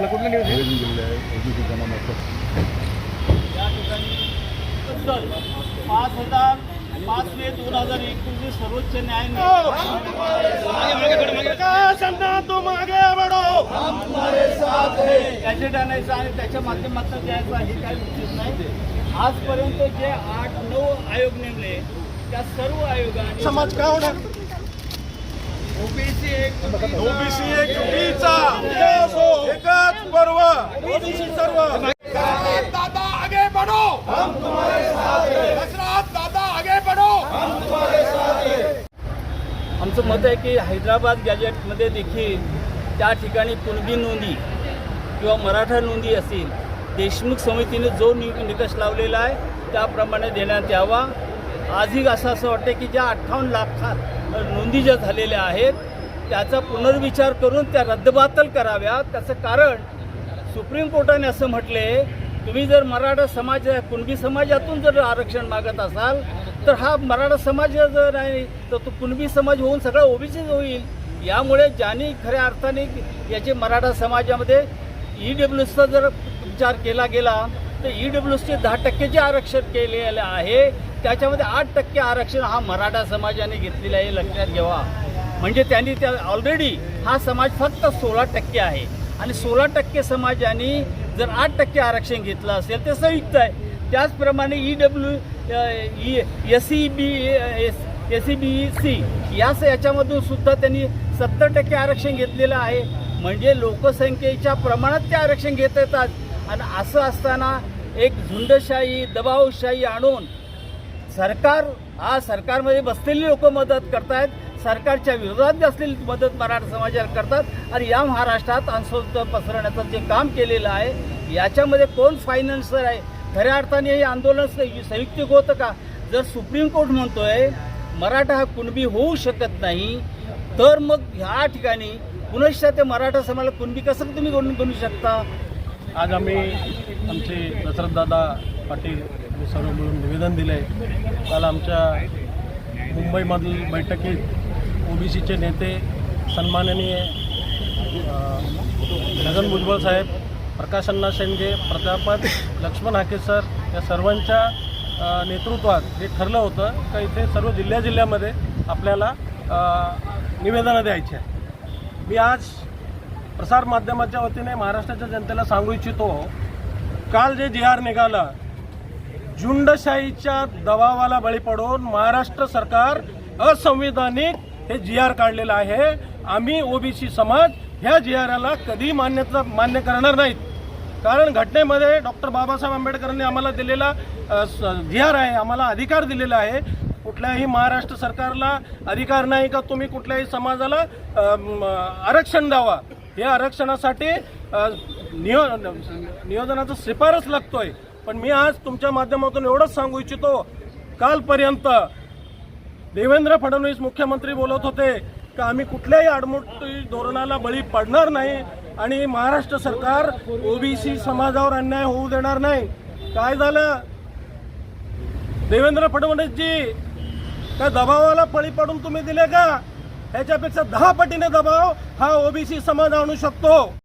आपलं कुठलं न्यूज आहे. पाच हजार पाच मे दोन हजार एकोणीस सर्वोच्च न्यायालय हो! गॅजेट आणायचं आणि त्याच्या माध्यमातून द्यायचं हे काही उचित नाही. आजपर्यंत जे आठ नऊ आयोग नेमले त्या सर्व आयोगाने समाज का होणार? ओबीसी एक ओबीसी एक चुकीचा. एकच पर्व. ओबीसी सर्व. दादा आगे बढ़ो। हम तुम्हारे साथ हैं। दादा आगे बढ़ो। आमचं मत आहे की हैदराबाद गॅजेटमध्ये देखील त्या ठिकाणी कुणबी नोंदी किंवा मराठा नोंदी असतील देशमुख समितीने जो नि निकष लावलेला आहे त्याप्रमाणे देण्यात यावा. आजही असं असं वाटतं की ज्या अठ्ठावन्न लाखात नोंदी ज्या झालेल्या आहेत त्याचा पुनर्विचार करून त्या रद्दबातल कराव्यात त्याचं कारण सुप्रीम कोर्टाने असं म्हटले तुम्ही जर मराठा समाज कुणबी समाजातून जर आरक्षण मागत असाल तर हा मराठा समाज जर नाही तर तो कुणबी समाज होऊन सगळा ओबीसी होईल. यामुळे ज्यांनी खऱ्या अर्थाने याचे मराठा समाजामध्ये ई डब्ल्यू एसचा जर विचार केला गेला तर ई डब्ल्यू एसचे दहा टक्केचे आरक्षण केलेलं आहे त्याच्यामध्ये आठ टक्के आरक्षण हा मराठा समाजाने घेतलेला आहे लक्षात घ्यावा. म्हणजे त्यांनी त्या ऑलरेडी हा समाज फक्त सोळा टक्के आहे. आणि सोळा टक्के समाजाने जर आठ टक्के आरक्षण घेतलं असेल ते संयुक्त आहे. त्याचप्रमाणे E W S C B S S C B C याच याच्यामधून सुद्धा त्यांनी सत्तर टक्के आरक्षण घेतलेलं आहे. म्हणजे लोकसंख्येच्या प्रमाणात ते आरक्षण घेत येतात. आणि असं असताना एक झुंडशाही दबावशाही आणून सरकार आज सरकारमध्ये बसलेली लोक मदत करतायत सरकारच्या विरोधात असलेली मदत मराठा समाजाला करतात आणि या महाराष्ट्रात अंधश्रद्धा पसरवण्याचं जे काम केलेलं आहे याच्यामध्ये कोण फायनान्सर आहे? खऱ्या अर्थाने हे आंदोलन संयुक्त होतं का? जर सुप्रीम कोर्ट म्हणतोय मराठा हा कुणबी होऊ शकत नाही तर मग ह्या ठिकाणी पुनश्च ते मराठा समाजाला कुणबी कसं तुम्ही बनवू बनवू शकता? आज आम्ही आमचे दशरथदादा पाटील यांनी सर्व मिळून निवेदन दिलं आहे. काल आमच्या मुंबईमधील बैठकीत ओबीसीचे नेते सन्माननीय अ, छगन भुजबळ साहेब प्रकाश शेंडगे प्रतापत लक्ष्मण हाके सर या सर्वांच्या नेतृत्वात हे ठरलं होतं का इथे सर्व जिल्ह्या जिल्ह्यामध्ये आपल्याला निवेदनं द्यायची आहे मी आज प्रसारमाध्यमाच्या वतीने महाराष्ट्राच्या जनतेला सांगू इच्छितो काल जे जी आर निघाला झुंडशाहीच्या दबावाला बळी पडून महाराष्ट्र सरकार असंविधानिक हे जी आर काढलेलं आहे. आम्ही ओबीसी समाज ह्या जी आरला कधी मान्यता मान्य करणार नाहीत. कारण घटनेमध्ये डॉक्टर बाबासाहेब आंबेडकरांनी आम्हाला दिलेला जी आर आहे आम्हाला अधिकार दिलेला आहे. कुठल्याही महाराष्ट्र सरकारला अधिकार नाही का तुम्ही कुठल्याही समाजाला आरक्षण द्यावा. हे आरक्षणासाठी नियो नियोजनाचा शिफारस लागतोय. पण मी आज तुमच्या माध्यमातून एवढंच सांगू इच्छितो कालपर्यंत देवेंद्र फडणवीस मुख्यमंत्री बोलत होते का आम्ही कुठल्याही आडमुठी धोरणाला बळी पडणार नाही आणि महाराष्ट्र सरकार ओबीसी समाजावर अन्याय होऊ देणार नाही. काय झालं? देवेंद्र फडणवीसजी त्या दबावाला बळी पडून तुम्ही दिले का? ह्याच्यापेक्षा दहा पटीने दबाव हा ओबीसी समाज आणू शकतो.